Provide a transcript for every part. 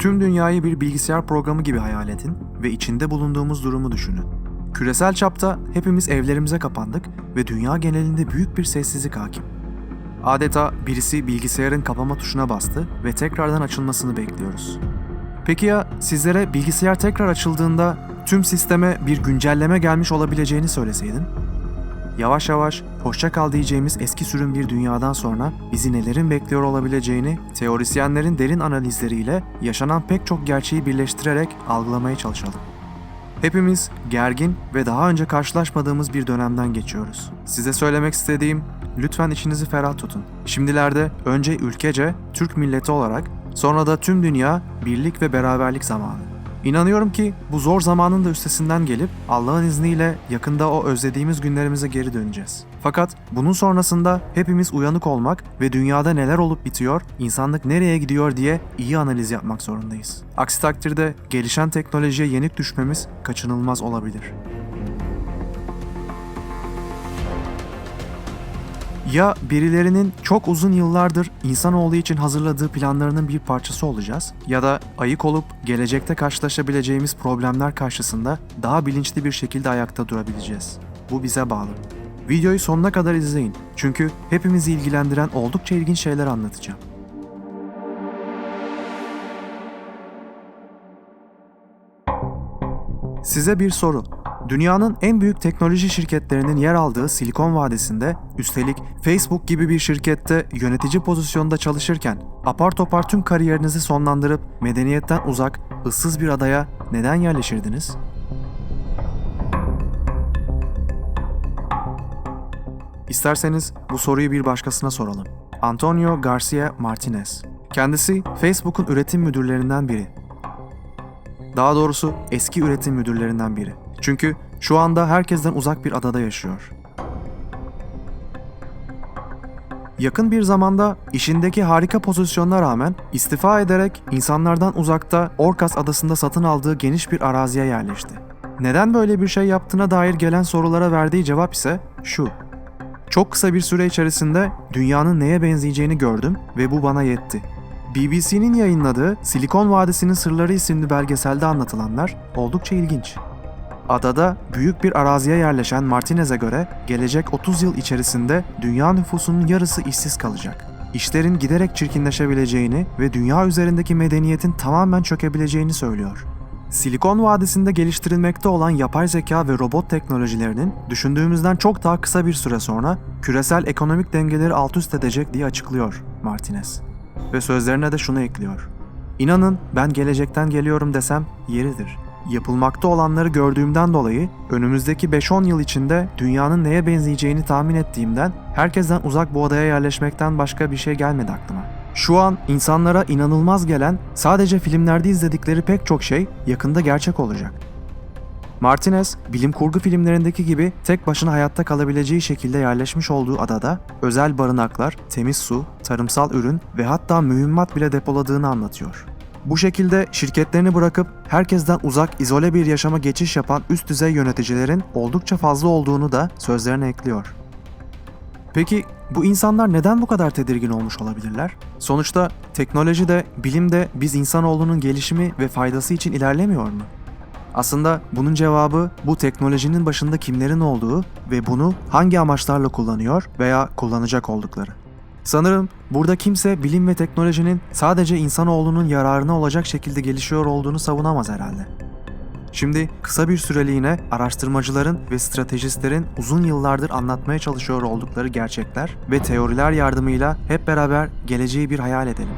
Tüm dünyayı bir bilgisayar programı gibi hayal edin ve içinde bulunduğumuz durumu düşünün. Küresel çapta hepimiz evlerimize kapandık ve dünya genelinde büyük bir sessizlik hakim. Adeta birisi bilgisayarın kapama tuşuna bastı ve tekrardan açılmasını bekliyoruz. Peki ya sizlere bilgisayar tekrar açıldığında tüm sisteme bir güncelleme gelmiş olabileceğini söyleseydim? Yavaş yavaş hoşça kal diyeceğimiz eski sürüm bir dünyadan sonra bizi nelerin bekliyor olabileceğini teorisyenlerin derin analizleriyle yaşanan pek çok gerçeği birleştirerek algılamaya çalışalım. Hepimiz gergin ve daha önce karşılaşmadığımız bir dönemden geçiyoruz. Size söylemek istediğim lütfen içinizi ferah tutun. Şimdilerde önce ülkece Türk milleti olarak sonra da tüm dünya birlik ve beraberlik zamanı. İnanıyorum ki bu zor zamanın da üstesinden gelip Allah'ın izniyle yakında o özlediğimiz günlerimize geri döneceğiz. Fakat bunun sonrasında hepimiz uyanık olmak ve dünyada neler olup bitiyor, insanlık nereye gidiyor diye iyi analiz yapmak zorundayız. Aksi takdirde gelişen teknolojiye yenik düşmemiz kaçınılmaz olabilir. Ya birilerinin çok uzun yıllardır insanoğlu için hazırladığı planlarının bir parçası olacağız ya da ayık olup gelecekte karşılaşabileceğimiz problemler karşısında daha bilinçli bir şekilde ayakta durabileceğiz. Bu bize bağlı. Videoyu sonuna kadar izleyin çünkü hepimizi ilgilendiren oldukça ilginç şeyler anlatacağım. Size bir soru. Dünyanın en büyük teknoloji şirketlerinin yer aldığı Silikon Vadisi'nde, üstelik Facebook gibi bir şirkette yönetici pozisyonda çalışırken apar topar tüm kariyerinizi sonlandırıp medeniyetten uzak, ıssız bir adaya neden yerleşirdiniz? İsterseniz bu soruyu bir başkasına soralım. Antonio Garcia Martinez. Kendisi Facebook'un üretim müdürlerinden biri. Daha doğrusu eski üretim müdürlerinden biri. Çünkü şu anda herkesten uzak bir adada yaşıyor. Yakın bir zamanda işindeki harika pozisyonuna rağmen istifa ederek insanlardan uzakta Orcas adasında satın aldığı geniş bir araziye yerleşti. Neden böyle bir şey yaptığına dair gelen sorulara verdiği cevap ise şu. Çok kısa bir süre içerisinde dünyanın neye benzeyeceğini gördüm ve bu bana yetti. BBC'nin yayınladığı Silikon Vadisi'nin Sırları isimli belgeselde anlatılanlar oldukça ilginç. Adada büyük bir araziye yerleşen Martinez'e göre gelecek 30 yıl içerisinde dünya nüfusunun yarısı işsiz kalacak. İşlerin giderek çirkinleşebileceğini ve dünya üzerindeki medeniyetin tamamen çökebileceğini söylüyor. Silikon Vadisi'nde geliştirilmekte olan yapay zeka ve robot teknolojilerinin düşündüğümüzden çok daha kısa bir süre sonra küresel ekonomik dengeleri alt üst edecek diye açıklıyor Martinez. Ve sözlerine de şunu ekliyor. İnanın ben gelecekten geliyorum desem yeridir. Yapılmakta olanları gördüğümden dolayı önümüzdeki 5-10 yıl içinde dünyanın neye benzeyeceğini tahmin ettiğimden herkesten uzak bu adaya yerleşmekten başka bir şey gelmedi aklıma. Şu an insanlara inanılmaz gelen sadece filmlerde izledikleri pek çok şey yakında gerçek olacak. Martinez, bilim kurgu filmlerindeki gibi tek başına hayatta kalabileceği şekilde yerleşmiş olduğu adada özel barınaklar, temiz su, tarımsal ürün ve hatta mühimmat bile depoladığını anlatıyor. Bu şekilde şirketlerini bırakıp herkesten uzak, izole bir yaşama geçiş yapan üst düzey yöneticilerin oldukça fazla olduğunu da sözlerine ekliyor. Peki bu insanlar neden bu kadar tedirgin olmuş olabilirler? Sonuçta teknoloji de, bilim de biz insanoğlunun gelişimi ve faydası için ilerlemiyor mu? Aslında bunun cevabı bu teknolojinin başında kimlerin olduğu ve bunu hangi amaçlarla kullanıyor veya kullanacak oldukları. Sanırım burada kimse bilim ve teknolojinin sadece insanoğlunun yararına olacak şekilde gelişiyor olduğunu savunamaz herhalde. Şimdi kısa bir süreliğine araştırmacıların ve stratejistlerin uzun yıllardır anlatmaya çalışıyor oldukları gerçekler ve teoriler yardımıyla hep beraber geleceği bir hayal edelim.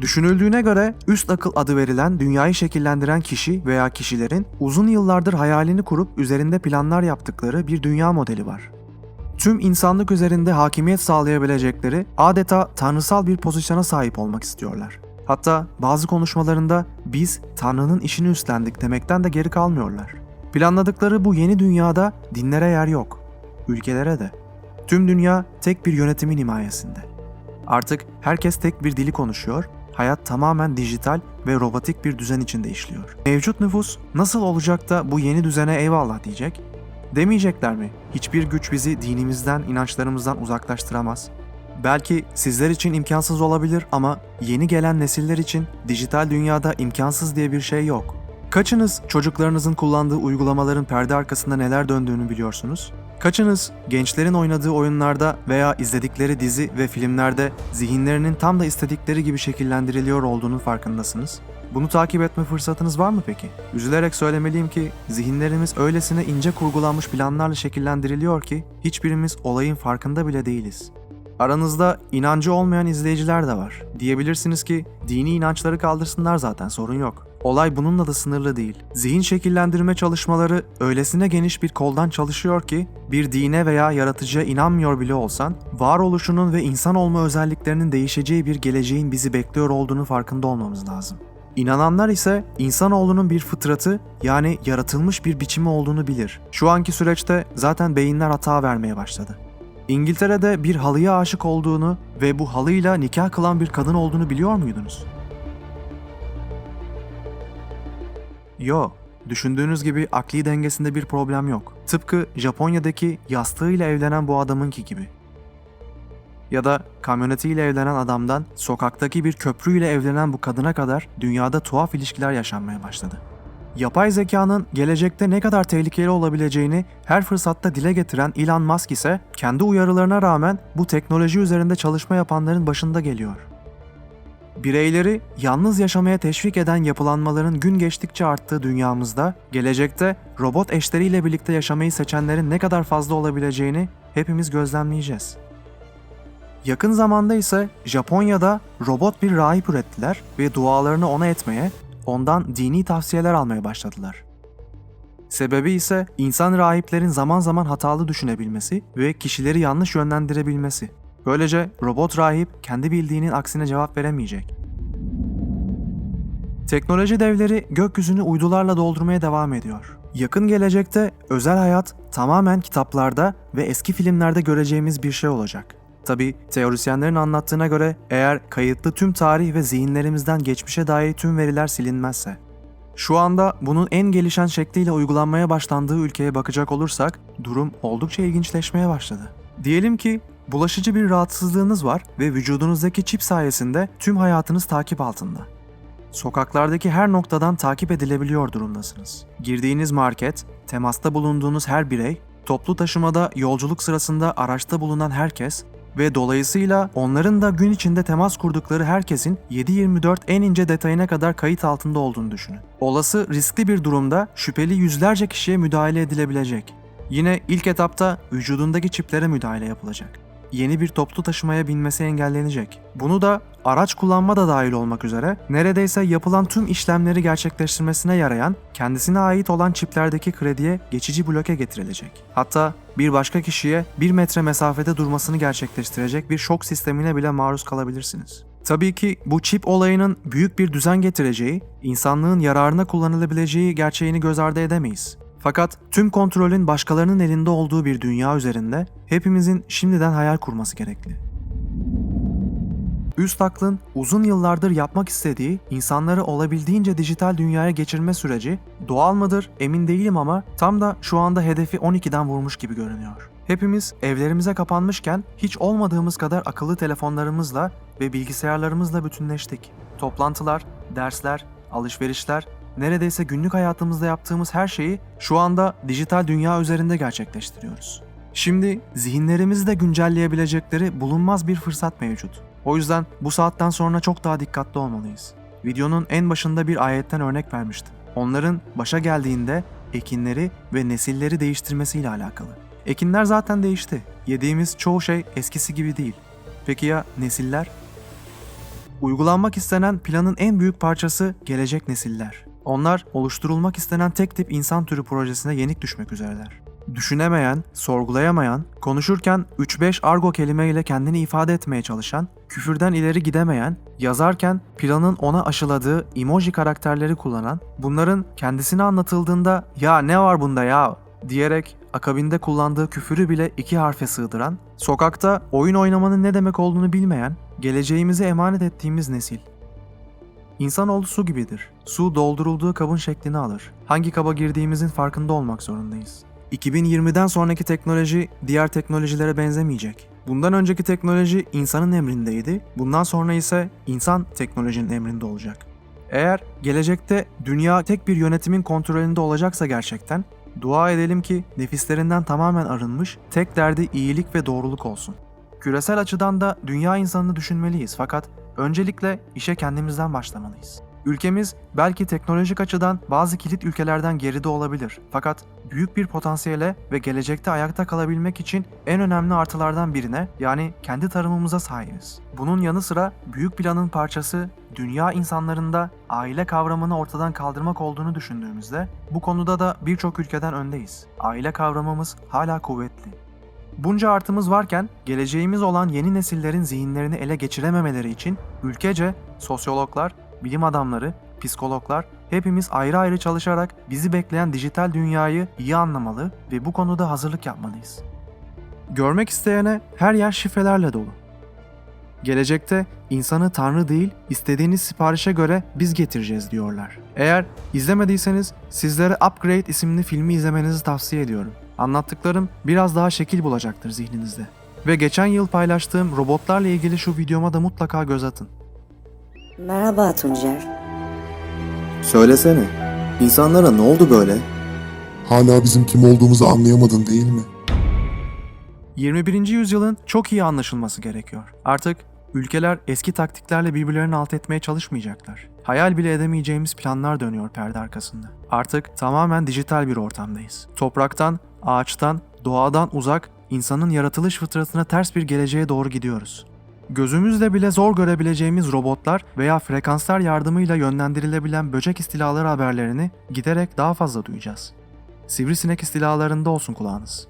Düşünüldüğüne göre üst akıl adı verilen dünyayı şekillendiren kişi veya kişilerin uzun yıllardır hayalini kurup üzerinde planlar yaptıkları bir dünya modeli var. Tüm insanlık üzerinde hakimiyet sağlayabilecekleri adeta tanrısal bir pozisyona sahip olmak istiyorlar. Hatta bazı konuşmalarında biz Tanrı'nın işini üstlendik demekten de geri kalmıyorlar. Planladıkları bu yeni dünyada dinlere yer yok, ülkelere de. Tüm dünya tek bir yönetimin himayesinde. Artık herkes tek bir dili konuşuyor, hayat tamamen dijital ve robotik bir düzen içinde işliyor. Mevcut nüfus nasıl olacak da bu yeni düzene eyvallah diyecek? Demeyecekler mi? Hiçbir güç bizi dinimizden, inançlarımızdan uzaklaştıramaz. Belki sizler için imkansız olabilir ama yeni gelen nesiller için dijital dünyada imkansız diye bir şey yok. Kaçınız çocuklarınızın kullandığı uygulamaların perde arkasında neler döndüğünü biliyorsunuz? Kaçınız gençlerin oynadığı oyunlarda veya izledikleri dizi ve filmlerde zihinlerinin tam da istedikleri gibi şekillendiriliyor olduğunun farkındasınız? Bunu takip etme fırsatınız var mı peki? Üzülerek söylemeliyim ki zihinlerimiz öylesine ince kurgulanmış planlarla şekillendiriliyor ki hiçbirimiz olayın farkında bile değiliz. Aranızda inancı olmayan izleyiciler de var. Diyebilirsiniz ki dini inançları kaldırsınlar zaten sorun yok. Olay bununla da sınırlı değil. Zihin şekillendirme çalışmaları öylesine geniş bir koldan çalışıyor ki bir dine veya yaratıcıya inanmıyor bile olsan varoluşunun ve insan olma özelliklerinin değişeceği bir geleceğin bizi bekliyor olduğunu farkında olmamız lazım. İnananlar ise insanoğlunun bir fıtratı yani yaratılmış bir biçimi olduğunu bilir. Şu anki süreçte zaten beyinler hata vermeye başladı. İngiltere'de bir halıya aşık olduğunu ve bu halıyla nikah kılan bir kadın olduğunu biliyor muydunuz? Yo, düşündüğünüz gibi akli dengesinde bir problem yok. Tıpkı Japonya'daki yastığıyla evlenen bu adamınki gibi. Ya da kamyonetiyle evlenen adamdan sokaktaki bir köprüyle evlenen bu kadına kadar dünyada tuhaf ilişkiler yaşanmaya başladı. Yapay zekanın gelecekte ne kadar tehlikeli olabileceğini her fırsatta dile getiren Elon Musk ise kendi uyarılarına rağmen bu teknoloji üzerinde çalışma yapanların başında geliyor. Bireyleri yalnız yaşamaya teşvik eden yapılanmaların gün geçtikçe arttığı dünyamızda gelecekte robot eşleriyle birlikte yaşamayı seçenlerin ne kadar fazla olabileceğini hepimiz gözlemleyeceğiz. Yakın zamanda ise Japonya'da robot bir rahip ürettiler ve dualarını ona etmeye, ondan dini tavsiyeler almaya başladılar. Sebebi ise insan rahiplerin zaman zaman hatalı düşünebilmesi ve kişileri yanlış yönlendirebilmesi. Böylece robot rahip kendi bildiğinin aksine cevap veremeyecek. Teknoloji devleri gökyüzünü uydularla doldurmaya devam ediyor. Yakın gelecekte özel hayat tamamen kitaplarda ve eski filmlerde göreceğimiz bir şey olacak. Tabi teorisyenlerin anlattığına göre eğer kayıtlı tüm tarih ve zihinlerimizden geçmişe dair tüm veriler silinmezse. Şu anda bunun en gelişen şekliyle uygulanmaya başlandığı ülkeye bakacak olursak durum oldukça ilginçleşmeye başladı. Diyelim ki bulaşıcı bir rahatsızlığınız var ve vücudunuzdaki çip sayesinde tüm hayatınız takip altında. Sokaklardaki her noktadan takip edilebiliyor durumdasınız. Girdiğiniz market, temasta bulunduğunuz her birey, toplu taşımada yolculuk sırasında araçta bulunan herkes ve dolayısıyla onların da gün içinde temas kurdukları herkesin 7-24 en ince detayına kadar kayıt altında olduğunu düşünün. Olası riskli bir durumda şüpheli yüzlerce kişiye müdahale edilebilecek. Yine ilk etapta vücudundaki çiplere müdahale yapılacak. Yeni bir toplu taşımaya binmesi engellenecek. Bunu da araç kullanma da dahil olmak üzere neredeyse yapılan tüm işlemleri gerçekleştirmesine yarayan kendisine ait olan çiplerdeki krediye geçici bloke getirilecek. Hatta bir başka kişiye bir metre mesafede durmasını gerçekleştirecek bir şok sistemine bile maruz kalabilirsiniz. Tabii ki bu çip olayının büyük bir düzen getireceği, insanlığın yararına kullanılabileceği gerçeğini göz ardı edemeyiz. Fakat tüm kontrolün başkalarının elinde olduğu bir dünya üzerinde hepimizin şimdiden hayal kurması gerekli. Üst aklın uzun yıllardır yapmak istediği insanları olabildiğince dijital dünyaya geçirme süreci doğal mıdır emin değilim ama tam da şu anda hedefi 12'den vurmuş gibi görünüyor. Hepimiz evlerimize kapanmışken hiç olmadığımız kadar akıllı telefonlarımızla ve bilgisayarlarımızla bütünleştik. Toplantılar, dersler, alışverişler, neredeyse günlük hayatımızda yaptığımız her şeyi şu anda dijital dünya üzerinde gerçekleştiriyoruz. Şimdi zihinlerimizi de güncelleyebilecekleri bulunmaz bir fırsat mevcut. O yüzden bu saatten sonra çok daha dikkatli olmalıyız. Videonun en başında bir ayetten örnek vermiştim. Onların başa geldiğinde ekinleri ve nesilleri değiştirmesiyle alakalı. Ekinler zaten değişti. Yediğimiz çoğu şey eskisi gibi değil. Peki ya nesiller? Uygulanmak istenen planın en büyük parçası gelecek nesiller. Onlar oluşturulmak istenen tek tip insan türü projesine yenik düşmek üzereler. Düşünemeyen, sorgulayamayan, konuşurken 3-5 argo kelimeyle kendini ifade etmeye çalışan, küfürden ileri gidemeyen, yazarken planın ona aşıladığı emoji karakterleri kullanan, bunların kendisine anlatıldığında "Ya ne var bunda ya?" diyerek akabinde kullandığı küfürü bile iki harfe sığdıran, sokakta oyun oynamanın ne demek olduğunu bilmeyen, geleceğimize emanet ettiğimiz nesil. İnsanoğlu su gibidir. Su doldurulduğu kabın şeklini alır. Hangi kaba girdiğimizin farkında olmak zorundayız. 2020'den sonraki teknoloji diğer teknolojilere benzemeyecek. Bundan önceki teknoloji insanın emrindeydi. Bundan sonra ise insan teknolojinin emrinde olacak. Eğer gelecekte dünya tek bir yönetimin kontrolünde olacaksa gerçekten, dua edelim ki nefislerinden tamamen arınmış, tek derdi iyilik ve doğruluk olsun. Küresel açıdan da dünya insanını düşünmeliyiz fakat öncelikle işe kendimizden başlamalıyız. Ülkemiz belki teknolojik açıdan bazı kilit ülkelerden geride olabilir fakat büyük bir potansiyele ve gelecekte ayakta kalabilmek için en önemli artılardan birine yani kendi tarımımıza sahibiz. Bunun yanı sıra büyük planın parçası dünya insanlarında aile kavramını ortadan kaldırmak olduğunu düşündüğümüzde bu konuda da birçok ülkeden öndeyiz. Aile kavramımız hala kuvvetli. Bunca artımız varken geleceğimiz olan yeni nesillerin zihinlerini ele geçirememeleri için ülkece sosyologlar, bilim adamları, psikologlar hepimiz ayrı ayrı çalışarak bizi bekleyen dijital dünyayı iyi anlamalı ve bu konuda hazırlık yapmalıyız. Görmek isteyene her yer şifrelerle dolu. Gelecekte insanı tanrı değil, istediğiniz siparişe göre biz getireceğiz diyorlar. Eğer izlemediyseniz sizlere Upgrade isimli filmi izlemenizi tavsiye ediyorum. Anlattıklarım biraz daha şekil bulacaktır zihninizde. Ve geçen yıl paylaştığım robotlarla ilgili şu videoma da mutlaka göz atın. Merhaba Tuncer. Söylesene. İnsanlara ne oldu böyle? Hala bizim kim olduğumuzu anlayamadın değil mi? 21. yüzyılın çok iyi anlaşılması gerekiyor. Artık ülkeler eski taktiklerle birbirlerini alt etmeye çalışmayacaklar. Hayal bile edemeyeceğimiz planlar dönüyor perde arkasında. Artık tamamen dijital bir ortamdayız. Topraktan, ağaçtan, doğadan uzak, insanın yaratılış fıtratına ters bir geleceğe doğru gidiyoruz. Gözümüzle bile zor görebileceğimiz robotlar veya frekanslar yardımıyla yönlendirilebilen böcek istilaları haberlerini giderek daha fazla duyacağız. Sivrisinek istilalarında olsun kulağınız.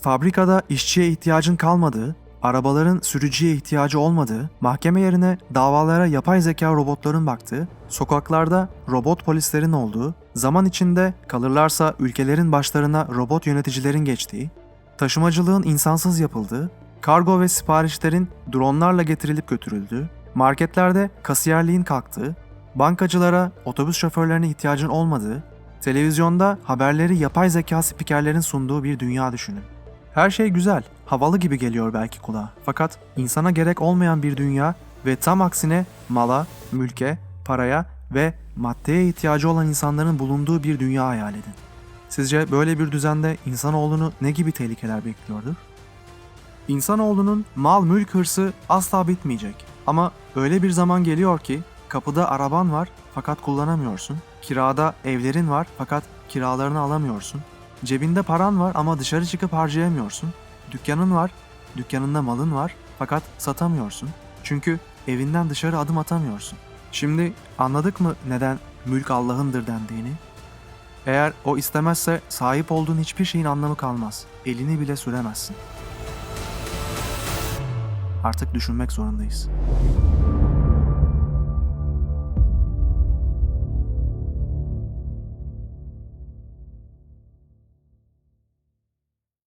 Fabrikada işçiye ihtiyacın kalmadığı, arabaların sürücüye ihtiyacı olmadığı, mahkeme yerine davalara yapay zeka robotların baktığı, sokaklarda robot polislerin olduğu, zaman içinde kalırlarsa ülkelerin başlarına robot yöneticilerin geçtiği, taşımacılığın insansız yapıldığı, kargo ve siparişlerin dronlarla getirilip götürüldüğü, marketlerde kasiyerliğin kalktığı, bankacılara otobüs şoförlerine ihtiyacın olmadığı, televizyonda haberleri yapay zeka spikerlerin sunduğu bir dünya düşünün. Her şey güzel, havalı gibi geliyor belki kulağa. Fakat insana gerek olmayan bir dünya ve tam aksine mala, mülke, paraya ve maddeye ihtiyacı olan insanların bulunduğu bir dünya hayal edin. Sizce böyle bir düzende insanoğlunu ne gibi tehlikeler bekliyordur? İnsanoğlunun mal mülk hırsı asla bitmeyecek. Ama öyle bir zaman geliyor ki kapıda araban var fakat kullanamıyorsun. Kirada evlerin var fakat kiralarını alamıyorsun. Cebinde paran var ama dışarı çıkıp harcayamıyorsun. Dükkanın var, dükkanında malın var fakat satamıyorsun. Çünkü evinden dışarı adım atamıyorsun. Şimdi anladık mı neden mülk Allah'ındır dendiğini? Eğer o istemezse sahip olduğun hiçbir şeyin anlamı kalmaz. Elini bile süremezsin. Artık düşünmek zorundayız.